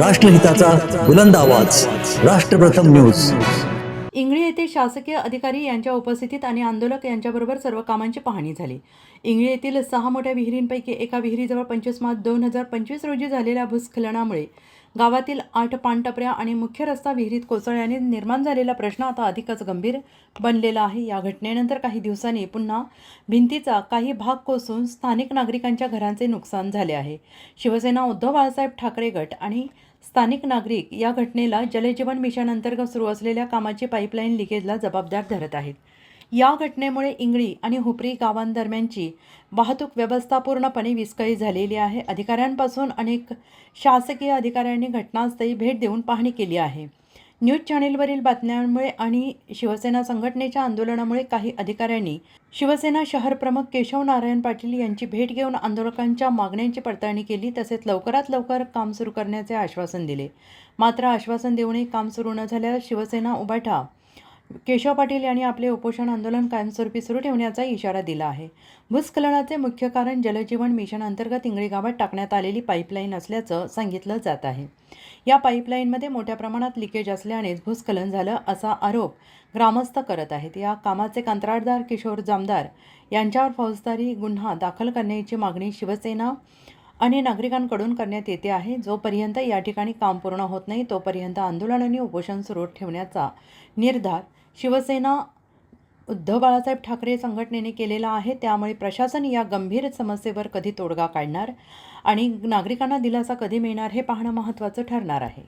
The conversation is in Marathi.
राष्ट्रहिताचा बुलंद आवाज. राष्ट्रप्रथम न्यूज. इंगळी येथे शासकीय अधिकारी यांच्या उपस्थितीत आणि आंदोलक यांच्याबरोबर सर्व कामांची पाहणी झाली. इंगळी येथील सहा मोठ्या विहिरींपैकी एका विहिरीजवळ पंचवीस मार्च दोन हजार पंचवीस रोजी झालेल्या भूस्खलनामुळे गावातील आठ पानटपऱ्या आणि मुख्य रस्ता विहिरीत कोसळल्याने निर्माण झालेला प्रश्न आता अधिकच गंभीर बनलेला आहे. या घटनेनंतर काही दिवसांनी पुन्हा भिंतीचा काही भाग कोसळून स्थानिक नागरिकांच्या घरांचे नुकसान झाले आहे. शिवसेना उद्धव बाळासाहेब ठाकरे गट आणि स्थानिक नागरिक या घटनेला जलजीवन मिशन अंतर्गत सुरू असलेल्या कामाची पाईपलाईन लिकेजला जबाबदार धरत आहेत. या घटनेमुळे इंगळी आणि हुपरी गावांदरम्यानची वाहतूक व्यवस्था पूर्णपणे विस्कळीत झालेली आहे. अधिकाऱ्यांपासून अनेक शासकीय अधिकाऱ्यांनी घटनास्थळी भेट देऊन पाहणी केली आहे. न्यूज चॅनेलवरील बातम्यांमुळे आणि शिवसेना संघटनेच्या आंदोलनामुळे काही अधिकाऱ्यांनी शिवसेना शहर प्रमुख केशव नारायण पाटील यांची भेट घेऊन आंदोलकांच्या मागण्यांची पडताळणी केली. तसेच लवकरात लवकर काम सुरू करण्याचे आश्वासन दिले. मात्र आश्वासन देऊनही काम सुरू न झाल्यास शिवसेना उभाठा केशव पाटील यांनी आपले उपोषण आंदोलन कायमस्वरूपी सुरू ठेवण्याचा इशारा दिला आहे. भूस्खलनाचे मुख्य कारण जलजीवन मिशन अंतर्गत इंगळी गावात टाकण्यात आलेली पाईपलाईन असल्याचं सांगितलं जात आहे. या पाईपलाईनमध्ये मोठ्या प्रमाणात लिकेज असल्यानेच भूस्खलन झालं असा आरोप ग्रामस्थ करत आहेत. या कामाचे कंत्राटदार किशोर जामदार यांच्यावर फौजदारी गुन्हा दाखल करण्याची मागणी शिवसेना आणि नागरिकांकडून करण्यात येते आहे. जोपर्यंत या ठिकाणी काम पूर्ण होत नाही तोपर्यंत आंदोलन आणि उपोषण सुरू ठेवण्याचा निर्धार शिवसेना उद्धव बाळासाहेब ठाकरे संघटनेने केलेला आहे. त्यामुळे प्रशासन या गंभीर समस्येवर कधी तोडगा काढणार आणि नागरिकांना दिलासा कधी मिळणार हे पाहणं महत्त्वाचं ठरणार आहे.